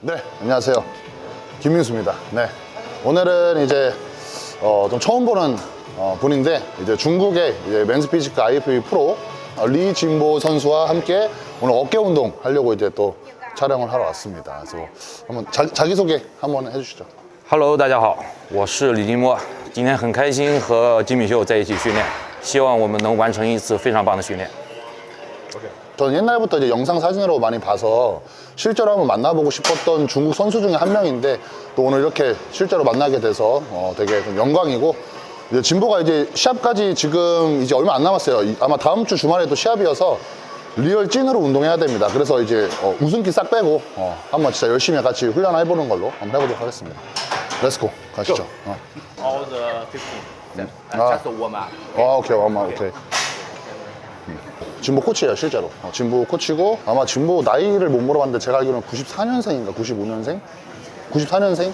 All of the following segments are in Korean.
네, 안녕하세요. 김민수입니다. 네. 오늘은 이제, 어, 좀 처음 보는 어, 분인데, 이제 중국의 이제 맨스 피지크 IFB 프로 어, 리진보 선수와 함께 오늘 어깨 운동 하려고 이제 또 촬영을 하러 왔습니다. 그래서 한번 자, 자기소개 한번 해주시죠. Hello，大家好，我是李金墨。今天很开心和金敏秀在一起训练，希望我们能完成一次非常棒的训练。 저는 옛날부터 이제 영상 사진으로 많이 봐서 실제로 한번 만나보고 싶었던 중국 선수 중에 한 명인데 또 오늘 이렇게 실제로 만나게 돼서 어, 되게 좀 영광이고 이제 진보가 이제 시합까지 지금 이제 얼마 안 남았어요. 이- 아마 다음 주 주말에도 시합이어서 리얼 찐으로 운동해야 됩니다. 그래서 이제 어, 웃음기 싹 빼고 어, 한번 진짜 열심히 같이 훈련해보는 걸로 한번 해보도록 하겠습니다. 렛츠고 가시죠. 어. all the 15 steps. And Ah. just a warm up. 아, 오케이, 아마 오케이. 음. 진보 코치예요, 실제로. 어, 진보 코치고 아마 진보 나이를 못 물어봤는데 제가 알기로는 94년생인가 95년생? 94년생?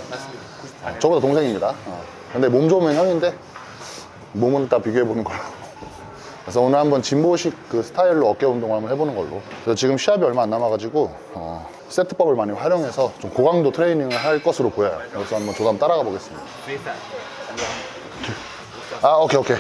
어, 저보다 동생입니다. 어. 근데 몸 좋으면 형인데 몸은 딱 비교해 보는 걸로. 그래서 오늘 한번 진보식 그 스타일로 어깨 운동을 한번 해보는 걸로. 그래서 지금 시합이 얼마 안 남아가지고 어, 세트법을 많이 활용해서 좀 고강도 트레이닝을 할 것으로 보여요. 그래서 한번 저도 한번 따라가 보겠습니다. 아, 오케이, 오케이.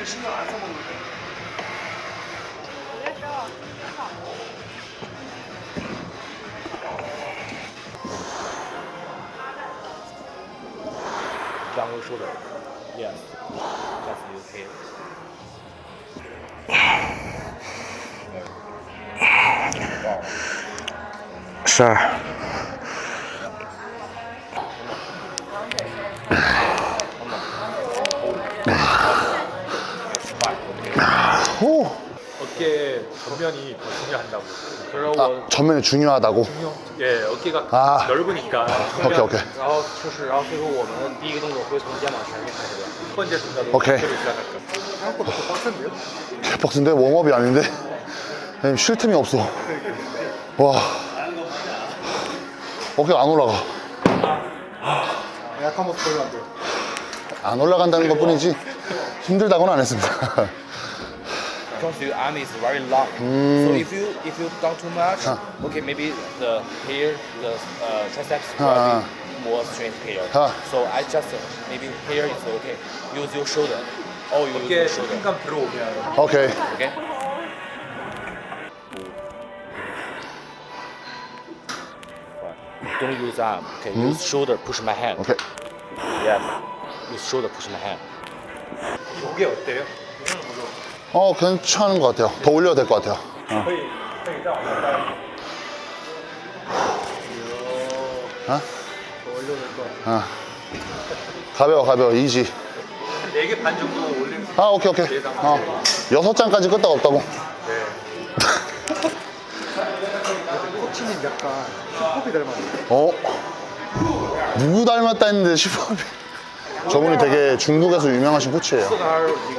嗯好的好的的 yes，that's okay 十二 전면이 더 중요한다고. 그리고 아, 전면이 중요하다고. 예, 어깨가 아. 넓으니까. 오케이, 오케이. 然后就是，然后最后我们第一个动作会从肩膀前面开始的，첫 번째 동작은 오케이. 어깨를 시작할까. 생각보다 더 빡센데요? 개빡센데 웜업이 아닌데 형님, 쉴 틈이 없어 와 어깨가 안 올라가 약한 모습 보이면 안 돼요. 안 올라간다는 것 뿐이지 힘들다고는 안 했습니다 Because your arm is very long. So if you if you done too much, okay, maybe the here the uh, triceps will Ah. be more strength here. Ah. So I just uh, maybe here is okay. Use your shoulder. Or you use 어깨 your shoulder. 힘감 들어오면 오케이 Okay. Don't use arm. Okay. Use shoulder. Push my hand. 오케이 Yes. Use shoulder. Push my hand. 이게 어때요? 어 괜찮은 것 같아요. 더 올려야 될 것 같아요. 어. 어. 어? 가벼워 가벼워. 이지. 4개 반 정도 올리면 아 오케이 오케이. 어. 여섯 장까지 끄떡 없다고? 네. 코치님 약간 슈퍼비 닮았는데 어? 누구 닮았다 했는데 슈퍼비? 저분이 되게 중국에서 유명하신 코치예요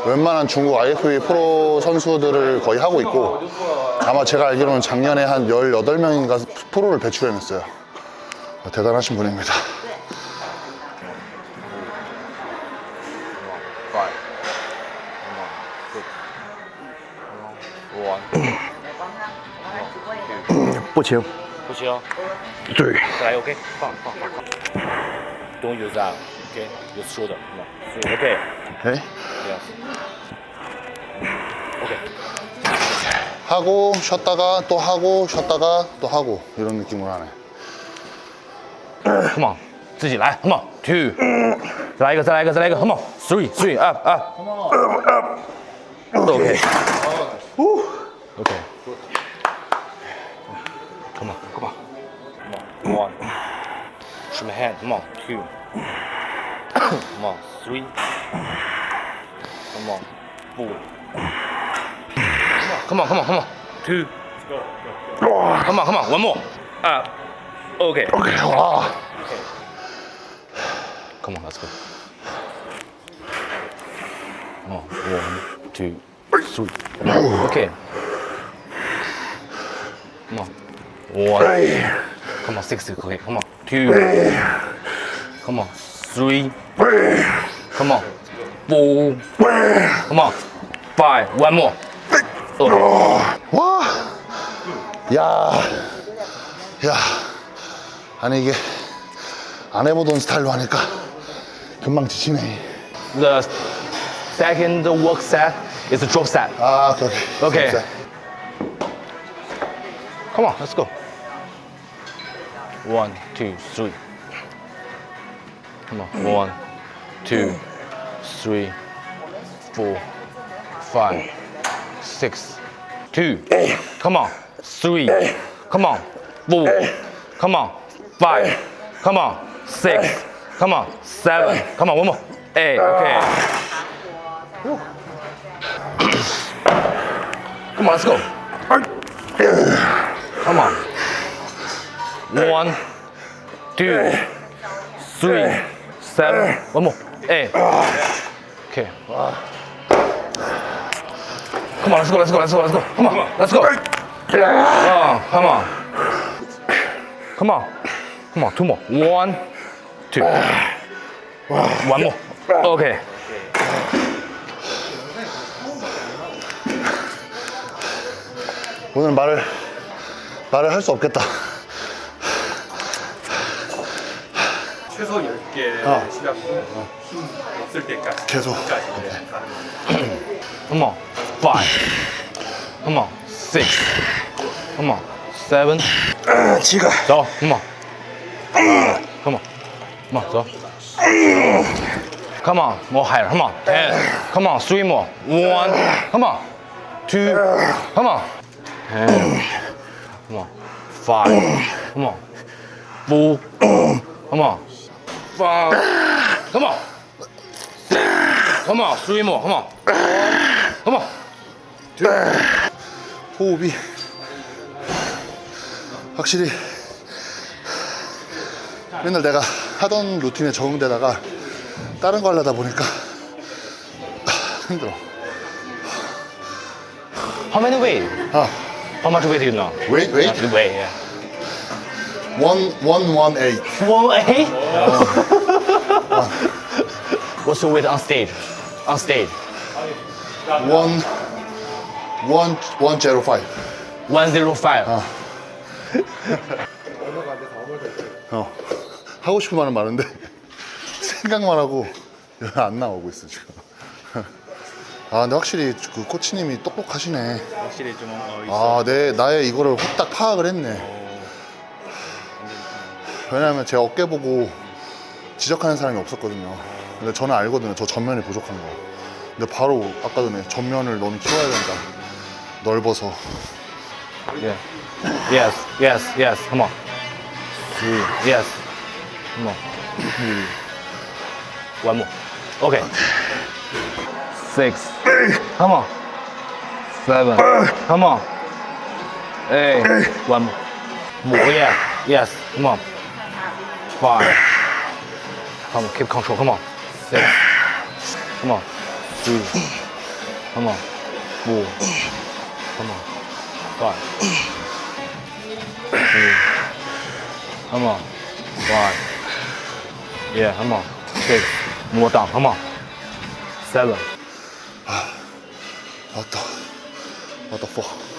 웬만한 중국 IFB 프로 선수들을 거의 하고 있고 아마 제가 알기로는 작년에 한 18명인가 프로를 배출해냈어요 대단하신 분입니다 Five. One. One. 不行，不行。对，再来 OK，放放放放。Don't use arm. Okay. Use shoulder. No. Three. Okay. 오케이 Yes. Okay. 하고 쉬었다가 또 하고 쉬었다가 또 하고 이런 느낌으로 하네 Come on，自己来，Come on，two，再来一个，再来一个，再来一个，Come on，three，three，up up，OK，OK， Come on, come on. Come on. One. Push my hand. Come on. Two. come on, three. Come on, four. Come on, come on, come on. Two. Go, go, go. Come on, come on. One more. Uh, okay. okay. Oh. Okay. Come on, let's go. Come on, one, two, three. Come. Okay. Come on. One. Come on, six. Okay, come on. Two. Come on. Three. Come on. Four. Come on. Five. One more. 와, 야, 야, 아니 이게 안 해보던 스타일로 하니까 금방 지치네. The second work set is a drop set. 아, 오케이. Okay. Come on, let's go. One, two, three. Come on. One, two, three, four, five, six, two. Come on. Three. Come on. Four. Come on. Five. Come on. Six. Come on. Seven. Come on. One more. Eight. Okay. Come on, let's go. Come on. One, two, three, seven. One more. Eight. Okay. Come on, let's go, let's go, let's go, let's go. Come on, let's go. Oh, come on. Come on. Come on, two more. One, two. One more. Okay. 오늘 말을 말을 할 수 없겠다. 최소 10개 어. 시작 후힘 없을 때까지. 계속. 끝까지. 네, 가는 Come on. Five. Come on. Six. Come on. Seven. 지가. 자, come on. Come on. Come on, 자. Come on. More higher. Come on. Ten. Come on. Three more. One. Come on. Two. Come on. Ten. Come on. Five. Come on. Four. Come on. Five. Come on. Come on. Three more. Come on. Come on. 호흡이 확실히 맨날 내가 하던 루틴에 적응되다가 다른 거 하려다 보니까 힘들어. How many weight? 아, How much weight do you know? 웨이트 웨이트 The weight, yeah. 원 원원 에이. One eight. What's your weight on stage? On stage. 원 원, 원 제로 파이브. One zero five. 어. 하고 싶은 말은 많은데 생각만 하고 안 나오고 있어 지금. 아 근데 확실히 그 코치님이 똑똑하시네. 확실히 좀 어, 있어. 아, 내 나의 이거를 후딱 파악을 했네. 왜냐하면 제 어깨 보고 지적하는 사람이 없었거든요. 근데 저는 알거든요. 저 전면이 부족한 거. 근데 바로 아까 전에 전면을 너는 키워야 된다. 넓어서. Yeah. Yes, yes, yes. Come on. Yes. Come on. One more. Okay. Six. Come on. Seven. Come on. Eight. One more. More. Yeah. Yes. Come on. Five. Come on, keep control. Come on. Six. Come on. Two. Come on. Four. Come on. Five. Three. Come on. Five. Yeah, come on. Six. More down. Come on. Seven. Ah. What the? What the fuck?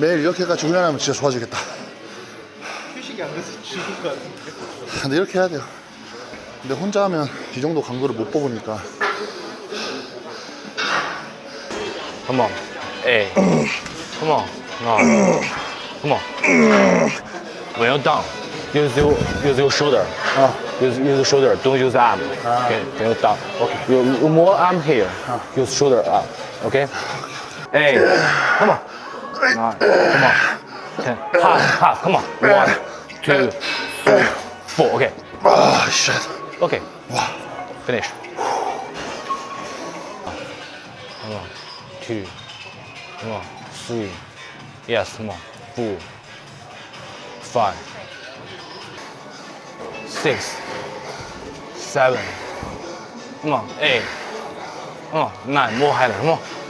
매일 이렇게까지 훈련하면 진짜 좋아지겠다. 휴식이 안 돼서 죽을 것 같은데. 근데 이렇게 해야 돼요. 근데 혼자 하면 이 정도 강도를 못 뽑으니까. Come on. Eight. Come on. Nine. Come on. When you're down, use your use your shoulder. Use use your shoulder. Don't use arm. Okay. When you're down. Okay. You, you more arm here. Use shoulder up. Okay. Come on. Nine. Come on. Ten. Half. Half. Come on. One, two, three, four. Okay. 아, 씨. Okay. Finish. Come on. Two. Come on. Three. Yes, come on. Four. Five. Six. Seven. Come on. Eight. Come on. Nine. More higher. Come on.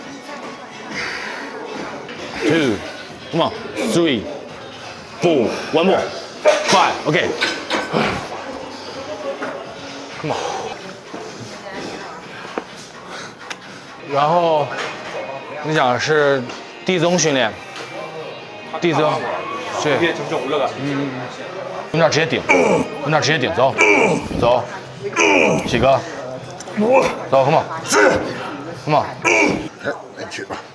two, come on, three, four, one more, five, okay. Come on. 然后，你想是递增训练，递增，对，嗯，从那直接顶，从那直接顶，走，走，起五，走，come on，come on。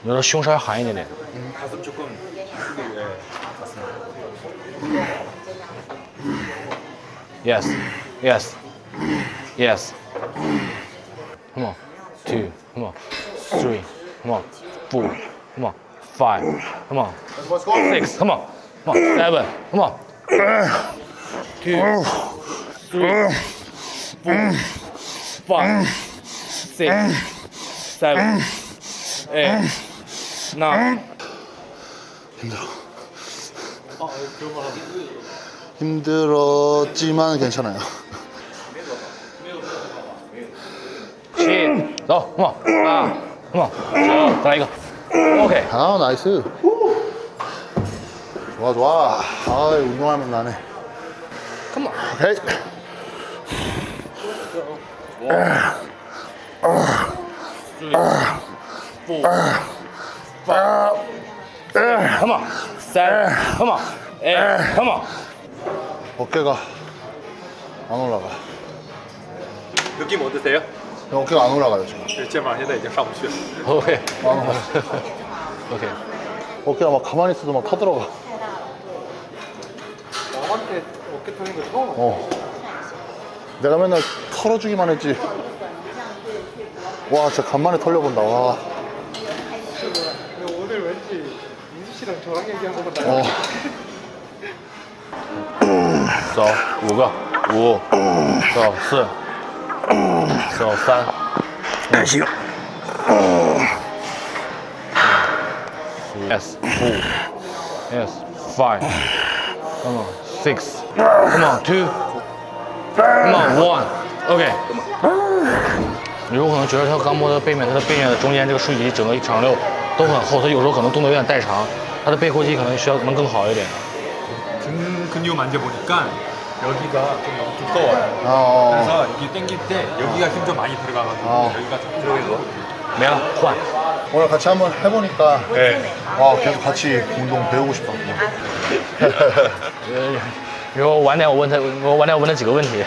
你的胸稍微含一点点。Yes, yes, yes. Come on, two. Come on, three. Come on, four. Come on, five. Come on, six. Come on, on seven. Come on, two, three, four, five, six, seven. 네. 나 힘들어. 힘들었지만 괜찮아요. 시. 너. 아. 어머. 자, 이거. 오케이. 아 나이스. 좋아 좋아. 아 운동하면 나네. 컴온. 오케이. 아. 아. 아. Come on. Seven. Come on. Eight. Come on. 어깨가 안 올라가. 느낌 어떠세요? 어깨가 안 올라가요, 지금. 肩膀现在已经上不去了。 OK. OK. 어깨가 막 가만히 있어도 막 터들어가. 남한테 어깨 터는 거 처음 어. 내가 맨날 털어주기만 했지. 와, 진짜 간만에 털려본다. 와. 저랑 얘기한 것보다 어. 走，五个，五，走四，走三，还行。 Yes, four. Yes, five. Come on, six. Come on, two. Come on, one. OK. 你有可能觉得他刚摸的背面，他的背面的中间这个竖脊整个一长溜都很厚，他有时候可能动作有点代偿， 他的背阔肌可能需要能更好一点。 등 근육 만져보니까 여기가 좀 너무 두꺼워요. 어. 그래서 이게 당길 때 여기가 힘 좀 많이 들어가가지고 어. 여기가 좀 들어가서 没了，换。 오늘 같이 한번 해보니까 네. 아, 계속 같이 운동 배우고 싶다. 然后晚点我问他，我晚点我问他几个问题。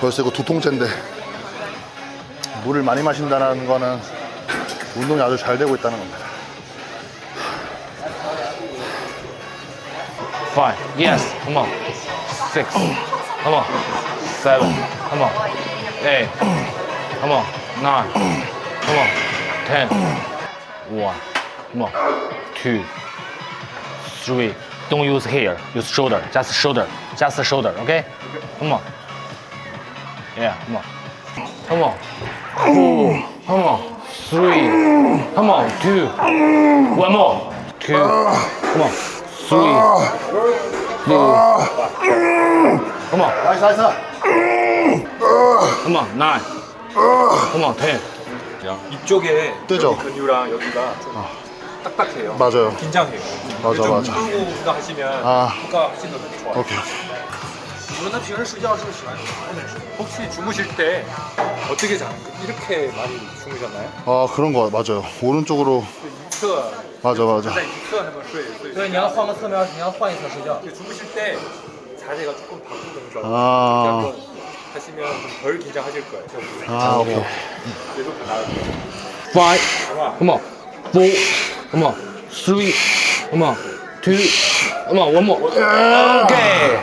벌써 이거 두 통째인데 물을 많이 마신다는 거는 운동이 아주 잘 되고 있다는 겁니다. Five. Yes. Come on. Six. Come on. Seven. Come on. Eight. Come on. Nine. Come on. Ten. One. Come on. Two. Three. Don't use here. Use shoulder. Just shoulder. Just shoulder. Okay. Come on. Yeah. Come on. Come on. Four. Come on. Three. Come on. Two. One more. Two. Come on. Three. Four. Come on. 나이스 나이스 Come on. Nine. Come on. Ten. 이쪽에 뜨죠? 여기 근육랑 여기가 좀 딱딱해요. 맞아요. 긴장해요. 맞아, 좀 맞아. 풀고 운동 하시면 아. 효과 훨씬 더 좋아요. 오케이 你们平时睡觉是不是喜欢 혹시 주무실 때 어떻게 자? 이렇게 많이 주무셨나요? 아 그런 거 맞아요 오른쪽으로 侧 맞아 맞아 在一侧那么睡，睡对，你要换个侧面，你要换一侧睡觉。 주무실 때 자세가 조금 바꾸는 거 아. 한번 하시면 좀 덜 긴장하실 거예요. 아 오케이 계속 나을 거예요. Five. Come on. Four. Come on. Three. Come on. Two. Come on. One more. Okay.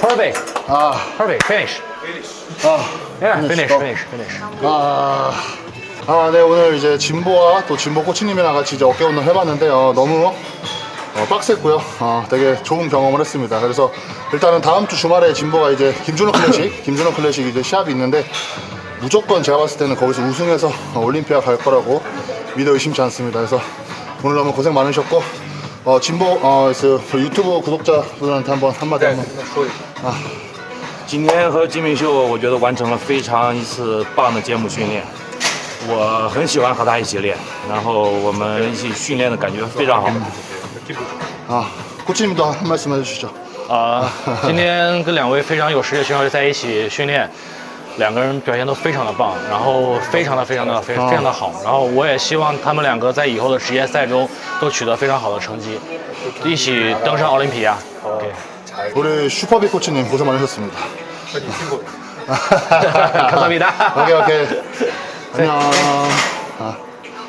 Perfect. 아, Perfect. Finish. 아, Yeah. Finish. Finish. Finish. Finish. 아, 아, 네 오늘 이제 진보와 또 진보 코치님이랑 같이 이제 어깨 운동 해봤는데 어, 너무 어, 빡셌고요. 어, 되게 좋은 경험을 했습니다. 그래서 일단은 다음 주 주말에 진보가 이제 김준호 클래식, 김준호 클래식 이제 시합이 있는데 무조건 제가 봤을 때는 거기서 우승해서 어, 올림피아 갈 거라고 믿어 의심치 않습니다. 그래서 오늘 너무 고생 많으셨고 어, 진보 어, 그 유튜브 구독자분한테 한번 한마디 한번 今天和金明秀，我觉得完成了非常一次棒的节目训练。我很喜欢和他一起练，然后我们一起训练的感觉非常好。啊，郭指导，马上就要睡觉。啊，今天跟两位非常有实力的选手在一起训练，两个人表现都非常的棒，然后非常的非常的非非常的好。然后我也希望他们两个在以后的职业赛中都取得非常好的成绩，一起登上奥林匹亚。OK。 우리 슈퍼빅 코치님 고생 많으셨습니다. 감사합니다. 오케이, 오케이. 안녕. 아.